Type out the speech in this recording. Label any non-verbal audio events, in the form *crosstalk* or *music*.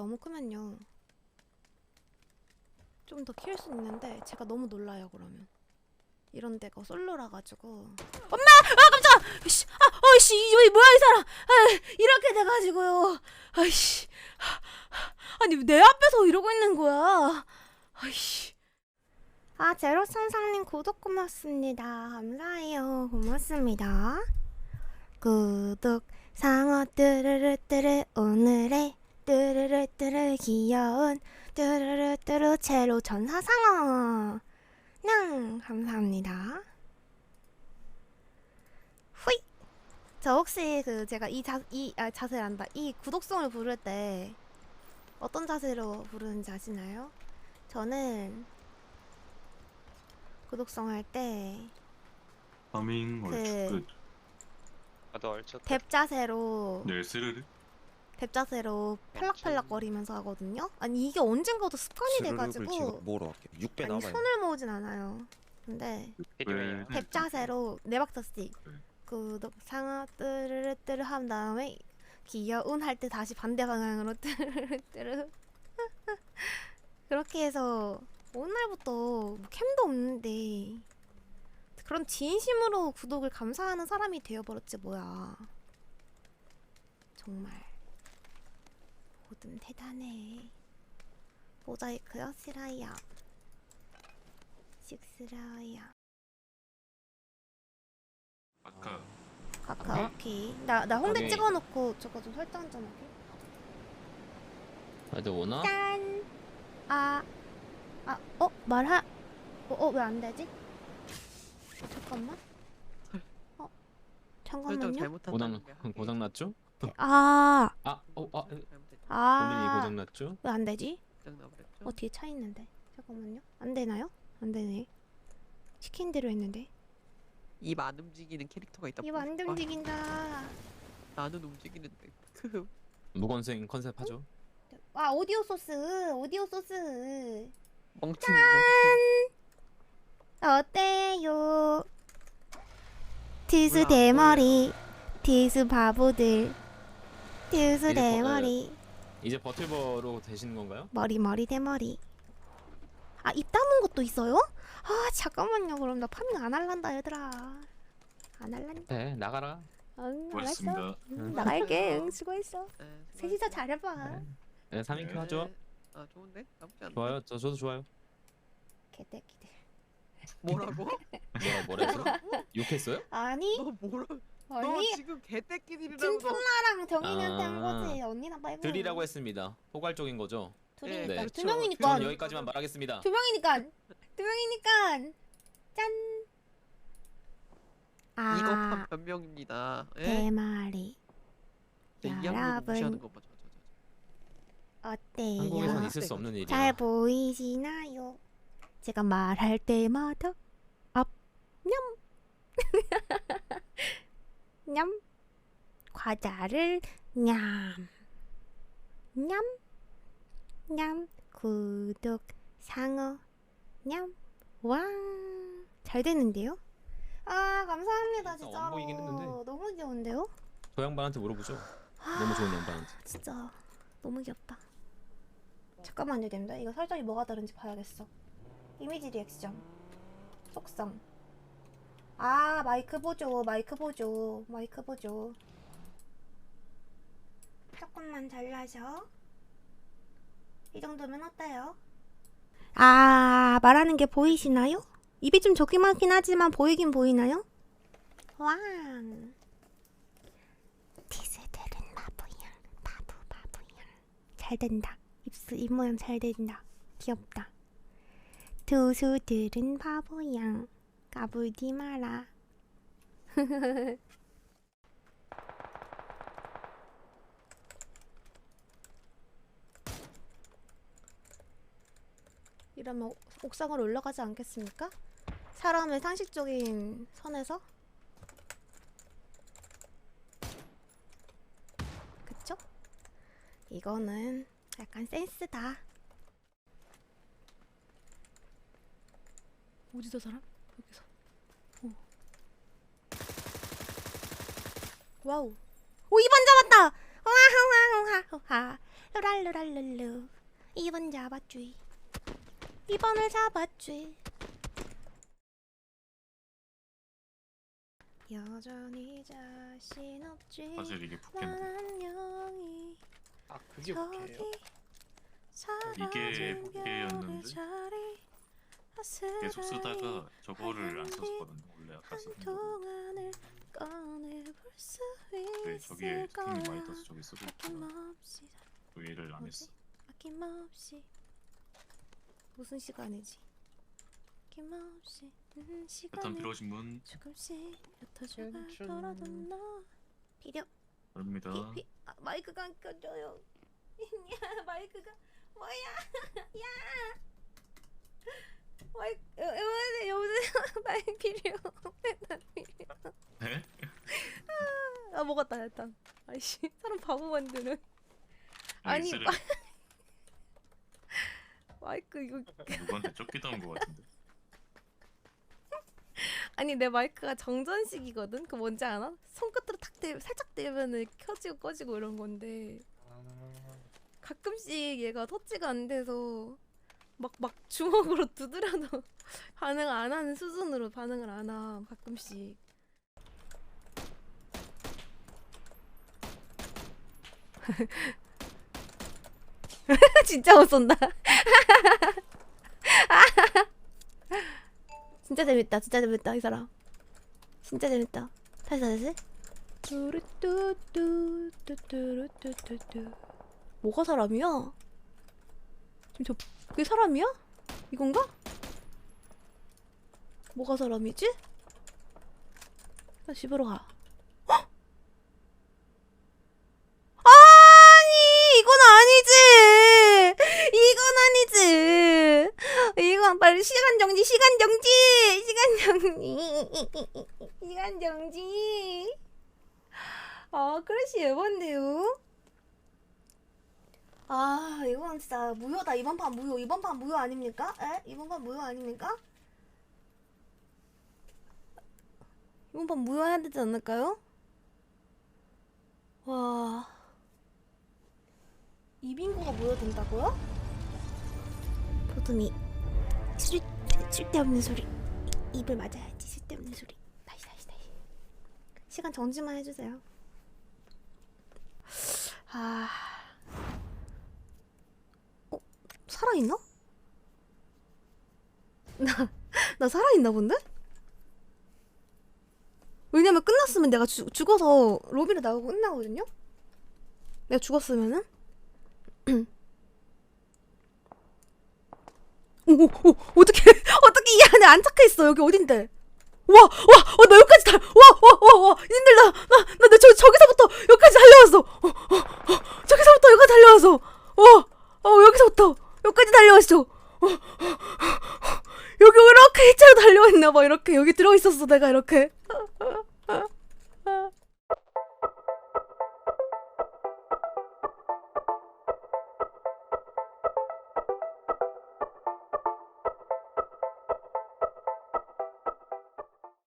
너무 크면요. 좀 더 키울 수 있는데 제가 너무 놀라요 그러면. 이런 데가 솔로라 가지고. 엄마! 아 깜짝아! 씨, 아, 어이씨 이 뭐야 이 사람? 아, 이렇게 돼 가지고요. 아이씨, 아니 내 앞에서 이러고 있는 거야. 아이씨. 아 제로선상님 구독 고맙습니다. 감사해요. 고맙습니다. 구독 상어 뚜르르 뚜르 오늘의 뚜르르뚜르 귀여운 뚜르르뚜르 제로 전사상어 냥 감사합니다. 후이 저 혹시 그 제가 이 자 이 아, 자세란다 이 구독송을 부를 때 어떤 자세로 부르는지 아시나요? 저는 구독송 할때 파밍 그- 얼추 끝. 나도 얼쳤다. 뎁 자세로 네 스르르. 뎁 자세로 팔락팔락거리면서 하거든요. 아니 이게 언젠가부터 습관이 돼가지고 뭐로 할게? 6배 아니 남아요. 손을 모으진 않아요. 근데. 네. 뎁 자세로 네 박자씩 네. 구독 상하 뜨르르 뜨르 한 다음에 귀여운 할 때 다시 반대 방향으로 *laughs* 뜨르르 뜨르 *laughs* 그렇게 해서 오늘부터 뭐 캠도 없는데 그런 진심으로 구독을 감사하는 사람이 되어버렸지 뭐야 정말 모든 대단해 모자이크요 싫어요 씩쓸어요 아까 카카 오케이 나, 나 홍대 오케이. 찍어놓고 저거 좀 설정 좀 할게 애들 오나? 짠! 아, 아, 어? 말하, 어, 어, 왜 안 되지? 잠깐만. 어, 잠깐만요. 고장 고장 났죠? 아, 아, 어, 아, 고민이 아, 고장 났죠? 왜 안 되지? 어, 뒤에 차 있는데. 잠깐만요. 안 되나요? 안 되네. 시킨 대로 했는데. 입 안 움직이는 캐릭터가 있다. 이거 안 움직인다. 나는 움직이는데. 그 무건생 컨셉 하죠. 아, 오디오 소스, 오디오 소스. 멍청이 멍청이. 어때요? 티스 몰라, 대머리, 티스 바보들, 이제 버- 대머리, 이제 버틀버로 되시는 건가요? 머리 머리 대머리. 아, 입 다문 것도 있어요? 아, 잠깐만요. 그럼 나 파밍 안 할란다, 얘들아. 안 할란다. 네, 나가라. 응, 알았어. 고맙습니다. 응, 나갈게. 응, 수고했어. 네, 셋이서. 잘해봐. 네, 네 3인큐 하죠. 네. 아 좋은데 나쁘지 않네. 좋아요. 저 저도 좋아요. 개새끼들. 뭐라고? 뭐라 뭐래서? *laughs* 욕했어요? 아니, 너 뭐라? 너 아니. 지금 개떼끼들이라고 너. 찐플라랑 정인이한테 한 아. 거지. 언니나 말고. 들이라고 했습니다. 포괄적인 거죠. 둘이니까. 네, 두 그렇죠. 명이니까. 저는 여기까지만 말하겠습니다. 두 명이니까 두 명이니까 짠. 아 이거 판 변명입니다. 예? 대마리 네, 이 양반 여러분. 무시하는 거 저, 한국에선 어때요? 있을 수 없는 일이야. 잘 보이시나요? 제가 말할 때마다 앞냠 냠 과자를 냠 냠, 냠, 구독, 상어, 냠, 왕. 잘 되는데요? 아, 감사합니다, 진짜. 원보이긴 했는데. 너무 귀여운데요? 저 양반한테 물어보죠. 너무 좋은 양반한테. 진짜 너무 귀엽다. 잠깐만요, 됩니다. 이거 설정이 뭐가 다른지 봐야겠어. 이미지 리액션, 속성. 아, 마이크 보조, 마이크 보조, 마이크 보조. 조금만 잘라서. 이 정도면 어때요? 아, 말하는 게 보이시나요? 입이 좀 조그맣긴 하지만 보이긴 보이나요? 왕. 티스들은 바보야. 바보 바보야. 잘 된다. 입술 입 모양 잘 된다. 귀엽다. 두수들은 바보야. 까불지 마라. *laughs* 이러면 옥- 옥상으로 올라가지 않겠습니까? 사람의 상식적인 선에서 그쵸? 이거는 약간 센스다. 어디서 사람? 여기서. 어. 와우. 오, 2번 잡았다! 루랄루랄룰루 2번 잡았쥐 2번을 잡았쥐 여전히 자신 없지 사실 이게 영이 아 그게 저기 오케이요? 이게 자리 계속 쓰다가 저거를 안 썼거든요 원래 아까 쓴 거. 한동안을 꺼내볼 수 네, 저기에 스팀이 많이 떠서 저기 쓰고 있구나. 아낌없이. 또 얘를 안 뭐지? 했어. 아낌없이. 무슨 시간이지? 아낌없이. 음, 일단 시간을 필요하신 분? 조금씩 흩어져가 춘춘. 돌아던 너. 필요 바랍니다. 피, 피, 아, 마이크가 안 켜져요. *laughs* 야 마이크가. 뭐야? *laughs* 야 마이크 여, 여, 여보세요? *laughs* 마이크 필요 난 필요 네? 아 먹었다 일단. 아이씨 사람 바보 만드는. 아니, 마- *laughs* 마이크 이거 누구한테 쫓기다 온거 같은데. *laughs* 아니 내 마이크가 정전식이거든? 그 뭔지 알아? 손끝으로 탁 대, 살짝 대면은 켜지고 꺼지고 이런 건데. 가끔씩 얘가 터치가 안 돼서 막 막 주먹으로 *laughs* 두드려도 반응 안 하는 수준으로 반응을 안 함 가끔씩. *laughs* 진짜 못 쏜다. *laughs* 진짜 재밌다 진짜 재밌다 이 사람. 진짜 재밌다. 다시 다시 뚜루뚜뚜뚜뚜루뚜뚜뚜. 뭐가 사람이야? 저 그게 사람이야? 이건가? 뭐가 사람이지? 나 집으로 가. 빨리 시간 정지 시간 정지! 시간 정지! 시간 정지! 아 크래시 예반데요 아 이건 진짜 무효다 이번 판 무효 이번 판 무효 아닙니까? 에? 이번 판 무효 아닙니까? 이번 판 무효해야 되지 않을까요? 와 이빙고가 무효된다고요? 보통이 술, 쓸데없는 소리 입을 맞아야지 쓸데없는 소리 다시 다시 다시 시간 정지만 해주세요 아... 어? 살아있나? 나, 나 살아있나 본데? 왜냐면 끝났으면 내가 죽 죽어서 로비로 나가고 끝나거든요? 내가 죽었으면은? *clears throat* 오, 오, 오, 어떻게, 어떻게 이 안에 안착해있어? 여기 어딘데? 와, 와, 어, 나 여기까지 달, 와, 와, 와, 와, 님들, 나, 나, 나, 나 저, 저기서부터 여기까지 달려왔어. 어, 어, 어, 저기서부터 여기까지 달려와서, 어, 어, 여기서부터 여기까지 달려왔어. 어, 어, 어, 여기 이렇게 차로 달려왔나 봐. 이렇게 여기 들어 있었어 내가 이렇게.